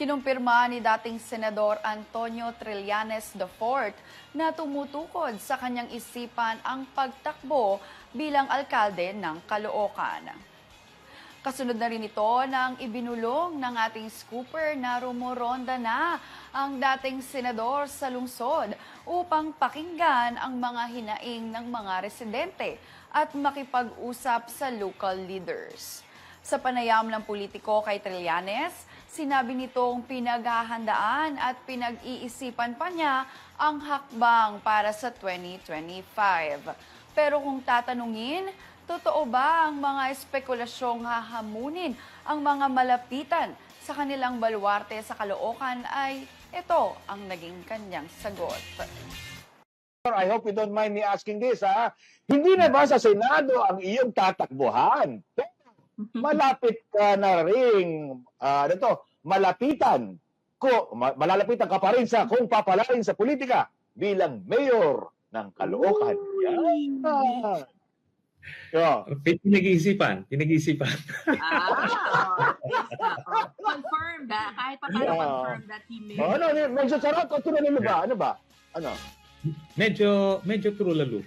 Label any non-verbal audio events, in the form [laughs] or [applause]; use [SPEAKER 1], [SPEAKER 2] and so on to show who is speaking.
[SPEAKER 1] Kinumpirma ni dating Senador Antonio Trillanes IV na tumutukod sa kanyang isipan ang pagtakbo bilang alkalde ng Caloocan. Kasunod na rin ito nang ibinulong ng ating scooper na rumoronda na ang dating senador sa lungsod upang pakinggan ang mga hinaing ng mga residente at makipag-usap sa local leaders. Sa panayam ng politiko kay Trillanes, sinabi nitong pinaghahandaan at pinag-iisipan pa niya ang hakbang para sa 2025. Pero kung tatanungin, totoo ba ang mga espekulasyong hahamunin ang mga malapitan sa kanilang baluarte sa Caloocan ay ito ang naging kanyang sagot.
[SPEAKER 2] I hope you don't mind me asking this, ha? Hindi na ba sa Senado ang iyong tatakbuhan? Malapit ka na rin, ah, ano to, malapitan, ko, ma- malalapitan ka pa rin sa kung papalarin sa politika bilang mayor ng Caloocan. Yan. Ah. Yeah.
[SPEAKER 3] Pinag-iisipan, pinag-iisipan.
[SPEAKER 4] Ah, oh, [laughs] confirmed ah. Kahit pa paano
[SPEAKER 2] Yeah.
[SPEAKER 4] confirmed that he may.
[SPEAKER 2] Oh, ano, ano, medyo sarap. O, tinanong mo ba? Ano ba? Ano?
[SPEAKER 3] medyo, medyo true lalo.